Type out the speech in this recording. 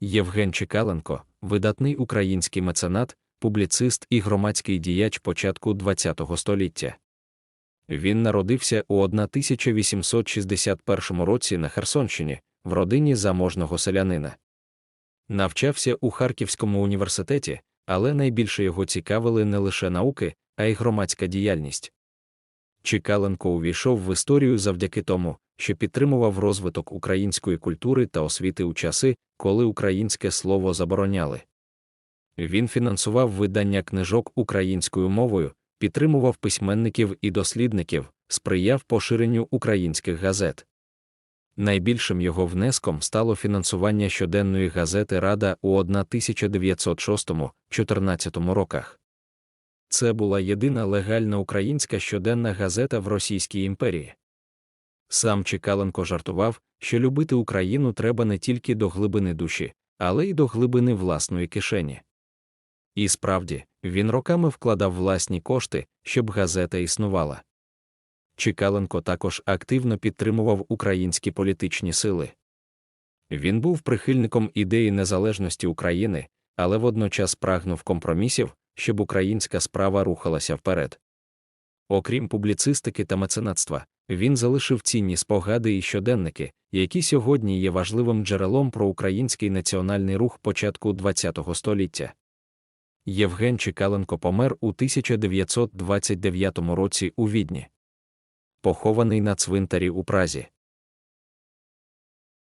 Євген Чекаленко, видатний український меценат, публіцист і громадський діяч початку ХХ століття. Він народився у 1861 році на Херсонщині, в родині заможного селянина. Навчався у Харківському університеті, але найбільше його цікавили не лише науки, а й громадська діяльність. Чекаленко увійшов в історію завдяки тому, що підтримував розвиток української культури та освіти у часи, коли українське слово забороняли. Він фінансував видання книжок українською мовою, підтримував письменників і дослідників, сприяв поширенню українських газет. Найбільшим його внеском стало фінансування щоденної газети Рада у 1906-14 роках. Це була єдина легальна українська щоденна газета в Російській імперії. Сам Чекаленко жартував, що любити Україну треба не тільки до глибини душі, але й до глибини власної кишені. І справді, він роками вкладав власні кошти, щоб газета існувала. Чекаленко також активно підтримував українські політичні сили. Він був прихильником ідеї незалежності України, але водночас прагнув компромісів, щоб українська справа рухалася вперед. Окрім публіцистики та меценатства, він залишив цінні спогади і щоденники, які сьогодні є важливим джерелом про український національний рух початку ХХ століття. Євген Чекаленко помер у 1929 році у Відні. Похований на цвинтарі у Празі.